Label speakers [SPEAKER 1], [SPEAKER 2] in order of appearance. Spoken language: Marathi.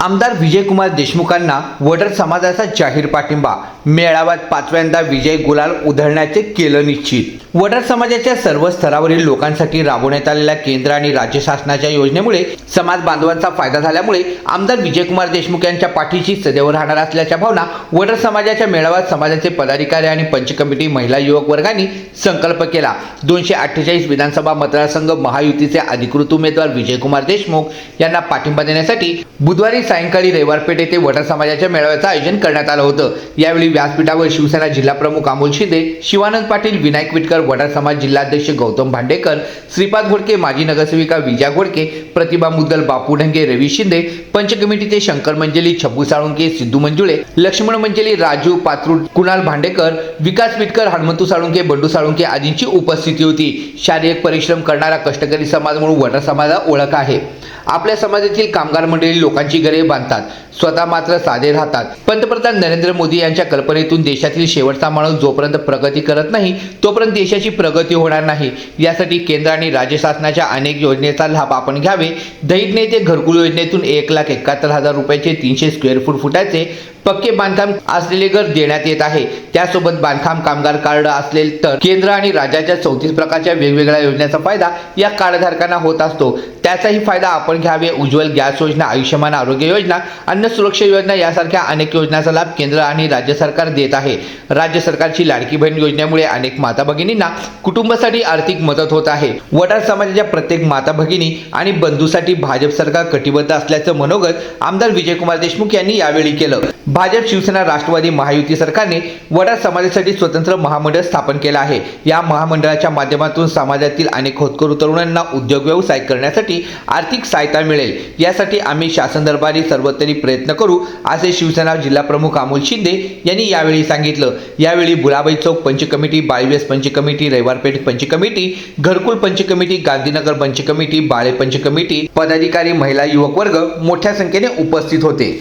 [SPEAKER 1] आमदार विजयकुमार देशमुखांना वडर समाजाचा जाहीर पाठिंबा मेळाव्यात पाचव्यांदा विजय गुलाल उधळण्याचे केलं निश्चित. वडर समाजाच्या सर्व स्तरावरील लोकांसाठी राबवण्यात आलेल्या केंद्र आणि राज्य शासनाच्या योजनेमुळे समाज बांधवांचा फायदा झाल्यामुळे आमदार विजयकुमार देशमुख यांच्या पाठीशी सदैव राहणार असल्याच्या भावना वडर समाजाच्या मेळाव्यात समाजाचे पदाधिकारी आणि पंच कमिटी महिला युवक वर्गांनी संकल्प केला. दोनशे अठ्ठेचाळीस विधानसभा मतदारसंघ महायुतीचे अधिकृत उमेदवार विजयकुमार देशमुख यांना पाठिंबा देण्यासाठी बुधवारी सायंकाळी रविवारपेठ येथे वडर समाजाच्या मेळाव्याचं आयोजन करण्यात आलं होतं. यावेळी व्यासपीठावर शिवसेना जिल्हाप्रमुख अमोल शिंदे शिवानंद पाटील विनायक विटकर वडार समाज जिल्हाध्यक्ष गौतम भांडेकर श्रीपाद घोडके माजी नगरसेविका विजया घोडके प्रतिभा मुद्दल बापू ढंगे रवी शिंदे पंच कमिटीचे शंकर मंजली छब्बू साळुंके सिद्धू मंजुळे लक्ष्मण मंजली राजू पात्रू कुणाल भांडेकर विकास विटकर हनुमंतू साळुंके बंडू साळुंके आदींची उपस्थिती होती. शारीरिक परिश्रम करणारा कष्टकरी समाज म्हणून वडार समाजाला ओळख आहे. आपल्या समाजातील कामगार मंडळी लोकांची घरे बांधतात स्वतः मात्र साधे राहतात. पंतप्रधान नरेंद्र मोदी यांच्या कल्पनेतून देशातील शेवटचा माणूस जोपर्यंत प्रगती करत नाही तोपर्यंत देशाची प्रगती होणार नाही. यासाठी केंद्र आणि राज्य शासनाच्या अनेक योजनेचा लाभ आपण घ्यावे. दैत नेते घरकुल योजनेतून एक लाख एकाहत्तर हजार रुपयाचे तीनशे स्क्वेअर फूट फुटाचे पक्के बांधकाम असलेले घर देण्यात येत आहे. त्यासोबत बांधकाम कामगार कार्ड असेल तर केंद्र आणि राज्याच्या चौतीस प्रकारच्या वेगवेगळ्या योजनेचा फायदा या कार्डधारकांना होत असतो. त्याचाही फायदा आपण घ्यावे. उज्ज्वल गॅस योजना आयुष्यमान आरोग्य योजना अन्न सुरक्षा योजना यासारख्या अनेक योजनांचा लाभ केंद्र आणि राज्य सरकार देत आहे. राज्य सरकारची लाडकी बहीण योजनेमुळे अनेक माता भगिनींना कुटुंबासाठी आर्थिक मदत होत आहे. वडार समाजाच्या प्रत्येक माता भगिनी आणि बंधूसाठी भाजप सरकार कटिबद्ध असल्याचं मनोगत आमदार विजयकुमार देशमुख यांनी यावेळी केलं. भाजप शिवसेना राष्ट्रवादी महायुती सरकारने वडार समाजासाठी स्वतंत्र महामंडळ स्थापन केलं आहे. या महामंडळाच्या माध्यमातून समाजातील अनेक होतकरू तरुणांना उद्योग व्यवसाय करण्यासाठी आर्थिक सहायता मिळेल. यासाठी आम्ही शासन दरबारी सर्वतरी प्रयत्न करू असे शिवसेना जिल्हा प्रमुख अमोल शिंदे यांनी यावेळी सांगितलं. यावेळी बुलाबाई चौक पंच कमिटी बाळवेस पंच कमिटी रविवारपेठ पंच कमिटी घरकुल पंच कमिटी गांधीनगर पंच कमिटी बाळे पंच कमिटी पदाधिकारी महिला युवक वर्ग मोठ्या संख्येने उपस्थित होते.